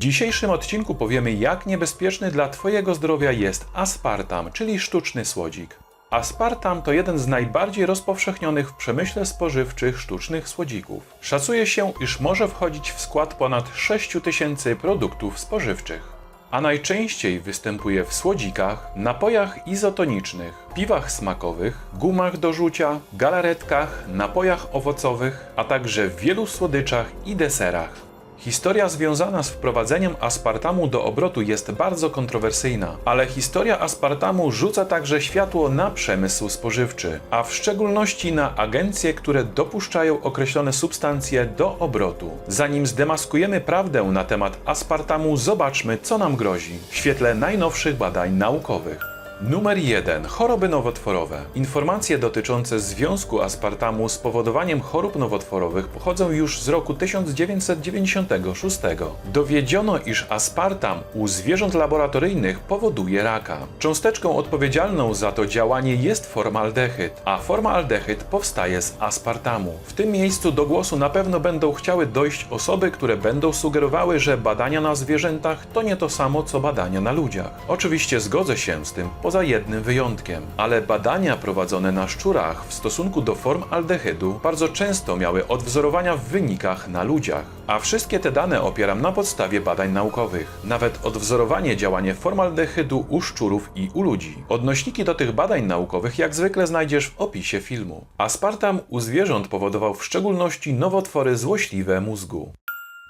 W dzisiejszym odcinku powiemy, jak niebezpieczny dla Twojego zdrowia jest aspartam, czyli sztuczny słodzik. Aspartam to jeden z najbardziej rozpowszechnionych w przemyśle spożywczych sztucznych słodzików. Szacuje się, iż może wchodzić w skład ponad 6 tysięcy produktów spożywczych. A najczęściej występuje w słodzikach, napojach izotonicznych, piwach smakowych, gumach do rzucia, galaretkach, napojach owocowych, a także w wielu słodyczach i deserach. Historia związana z wprowadzeniem aspartamu do obrotu jest bardzo kontrowersyjna, ale historia aspartamu rzuca także światło na przemysł spożywczy, a w szczególności na agencje, które dopuszczają określone substancje do obrotu. Zanim zdemaskujemy prawdę na temat aspartamu, zobaczmy, co nam grozi w świetle najnowszych badań naukowych. Numer 1. Choroby nowotworowe. Informacje dotyczące związku aspartamu z powodowaniem chorób nowotworowych pochodzą już z roku 1996. Dowiedziono, iż aspartam u zwierząt laboratoryjnych powoduje raka. Cząsteczką odpowiedzialną za to działanie jest formaldehyd, a formaldehyd powstaje z aspartamu. W tym miejscu do głosu na pewno będą chciały dojść osoby, które będą sugerowały, że badania na zwierzętach to nie to samo co badania na ludziach. Oczywiście zgodzę się z tym, poza jednym wyjątkiem, ale badania prowadzone na szczurach w stosunku do form aldehydu bardzo często miały odwzorowania w wynikach na ludziach, a wszystkie te dane opieram na podstawie badań naukowych. Nawet odwzorowanie działania formaldehydu u szczurów i u ludzi. Odnośniki do tych badań naukowych jak zwykle znajdziesz w opisie filmu. Aspartam u zwierząt powodował w szczególności nowotwory złośliwe mózgu.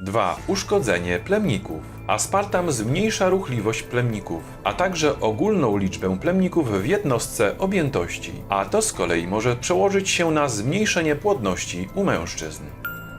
2. Uszkodzenie plemników. Aspartam zmniejsza ruchliwość plemników, a także ogólną liczbę plemników w jednostce objętości, a to z kolei może przełożyć się na zmniejszenie płodności u mężczyzn.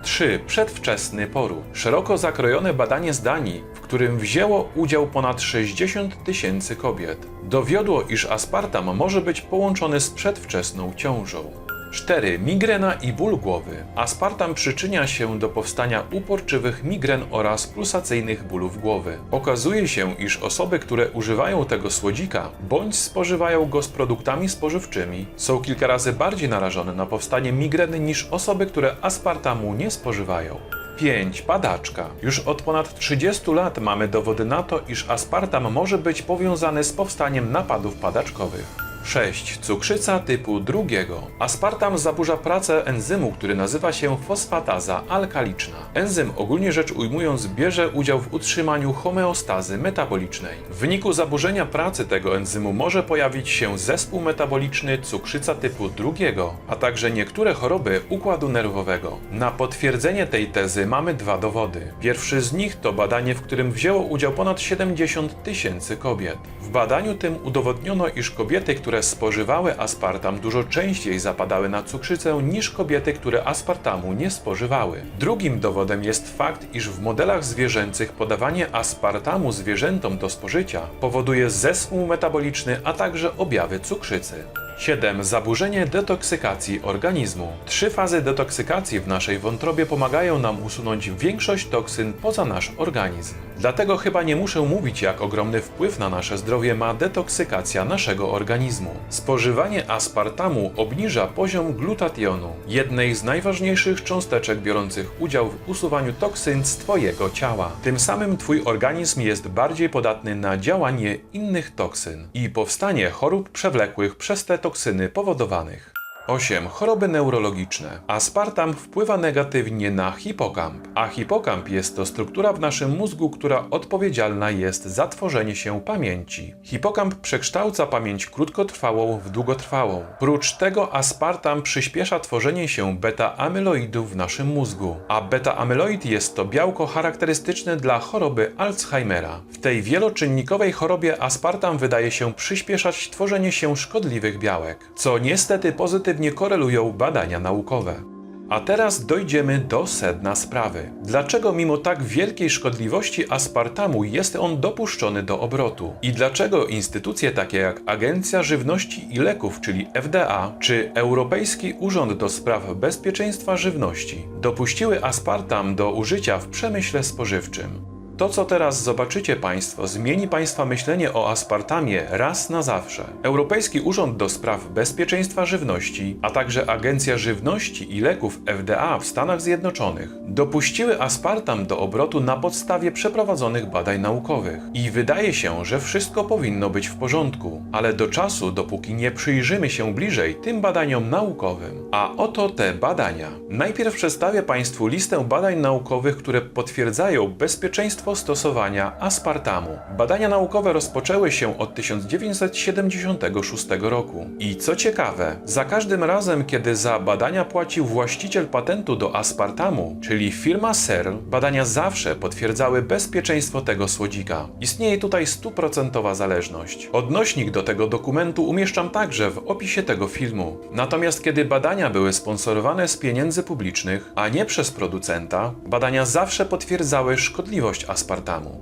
3. Przedwczesny poród. Szeroko zakrojone badanie z Danii, w którym wzięło udział ponad 60 tysięcy kobiet, dowiodło, iż aspartam może być połączony z przedwczesną ciążą. 4. Migrena i ból głowy. Aspartam przyczynia się do powstania uporczywych migren oraz pulsacyjnych bólów głowy. Okazuje się, iż osoby, które używają tego słodzika bądź spożywają go z produktami spożywczymi, są kilka razy bardziej narażone na powstanie migreny niż osoby, które aspartamu nie spożywają. 5. Padaczka. Już od ponad 30 lat mamy dowody na to, iż aspartam może być powiązany z powstaniem napadów padaczkowych. 6. Cukrzyca typu drugiego. Aspartam zaburza pracę enzymu, który nazywa się fosfataza alkaliczna. Enzym, ogólnie rzecz ujmując, bierze udział w utrzymaniu homeostazy metabolicznej. W wyniku zaburzenia pracy tego enzymu może pojawić się zespół metaboliczny cukrzyca typu drugiego, a także niektóre choroby układu nerwowego. Na potwierdzenie tej tezy mamy dwa dowody. Pierwszy z nich to badanie, w którym wzięło udział ponad 70 tysięcy kobiet. W badaniu tym udowodniono, iż kobiety, które spożywały aspartam, dużo częściej zapadały na cukrzycę niż kobiety, które aspartamu nie spożywały. Drugim dowodem jest fakt, iż w modelach zwierzęcych podawanie aspartamu zwierzętom do spożycia powoduje zespół metaboliczny, a także objawy cukrzycy. 7. Zaburzenie detoksykacji organizmu. Trzy fazy detoksykacji w naszej wątrobie pomagają nam usunąć większość toksyn poza nasz organizm. Dlatego chyba nie muszę mówić, jak ogromny wpływ na nasze zdrowie ma detoksykacja naszego organizmu. Spożywanie aspartamu obniża poziom glutationu, jednej z najważniejszych cząsteczek biorących udział w usuwaniu toksyn z Twojego ciała. Tym samym Twój organizm jest bardziej podatny na działanie innych toksyn i powstanie chorób przewlekłych przez te toksyny powodowanych. 8. Choroby neurologiczne. Aspartam wpływa negatywnie na hipokamp, a hipokamp jest to struktura w naszym mózgu, która odpowiedzialna jest za tworzenie się pamięci. Hipokamp przekształca pamięć krótkotrwałą w długotrwałą. Prócz tego aspartam przyspiesza tworzenie się beta-amyloidów w naszym mózgu, a beta-amyloid jest to białko charakterystyczne dla choroby Alzheimera. W tej wieloczynnikowej chorobie aspartam wydaje się przyspieszać tworzenie się szkodliwych białek, co niestety pozytywnie korelują badania naukowe. A teraz dojdziemy do sedna sprawy. Dlaczego mimo tak wielkiej szkodliwości aspartamu jest on dopuszczony do obrotu? I dlaczego instytucje takie jak Agencja Żywności i Leków, czyli FDA, czy Europejski Urząd do Spraw Bezpieczeństwa Żywności dopuściły aspartam do użycia w przemyśle spożywczym? To, co teraz zobaczycie Państwo, zmieni Państwa myślenie o aspartamie raz na zawsze. Europejski Urząd do Spraw Bezpieczeństwa Żywności, a także Agencja Żywności i Leków FDA w Stanach Zjednoczonych dopuściły aspartam do obrotu na podstawie przeprowadzonych badań naukowych. I wydaje się, że wszystko powinno być w porządku, ale do czasu, dopóki nie przyjrzymy się bliżej tym badaniom naukowym. A oto te badania. Najpierw przedstawię Państwu listę badań naukowych, które potwierdzają bezpieczeństwo stosowania aspartamu. Badania naukowe rozpoczęły się od 1976 roku. I co ciekawe, za każdym razem, kiedy za badania płacił właściciel patentu do aspartamu, czyli firma CERN, badania zawsze potwierdzały bezpieczeństwo tego słodzika. Istnieje tutaj stuprocentowa zależność. Odnośnik do tego dokumentu umieszczam także w opisie tego filmu. Natomiast kiedy badania były sponsorowane z pieniędzy publicznych, a nie przez producenta, badania zawsze potwierdzały szkodliwość aspartamu.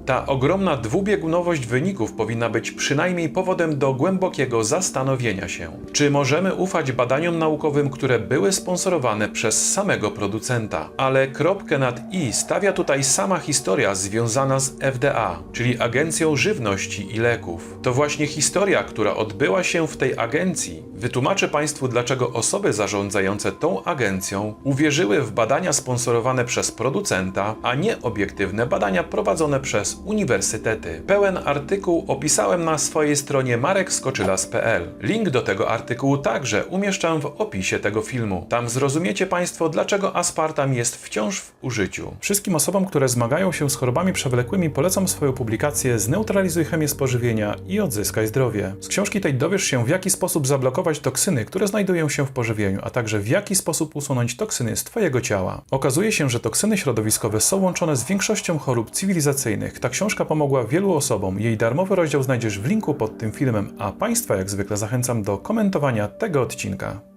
Ta ogromna dwubiegunowość wyników powinna być przynajmniej powodem do głębokiego zastanowienia się. Czy możemy ufać badaniom naukowym, które były sponsorowane przez samego producenta? Ale kropkę nad i stawia tutaj sama historia związana z FDA, czyli Agencją Żywności i Leków. To właśnie historia, która odbyła się w tej agencji, wytłumaczę Państwu, dlaczego osoby zarządzające tą agencją uwierzyły w badania sponsorowane przez producenta, a nie obiektywne badania prowadzone przez uniwersytety. Pełen artykuł opisałem na swojej stronie marekskoczylas.pl. Link do tego artykułu także umieszczam w opisie tego filmu. Tam zrozumiecie Państwo, dlaczego aspartam jest wciąż w użyciu. Wszystkim osobom, które zmagają się z chorobami przewlekłymi, polecam swoją publikację Zneutralizuj chemię spożywienia i odzyskaj zdrowie. Z książki tej dowiesz się, w jaki sposób zablokować toksyny, które znajdują się w pożywieniu, a także w jaki sposób usunąć toksyny z Twojego ciała. Okazuje się, że toksyny środowiskowe są łączone z większością chorób cywilizacyjnych. Ta książka pomogła wielu osobom. Jej darmowy rozdział znajdziesz w linku pod tym filmem, a Państwa jak zwykle zachęcam do komentowania tego odcinka.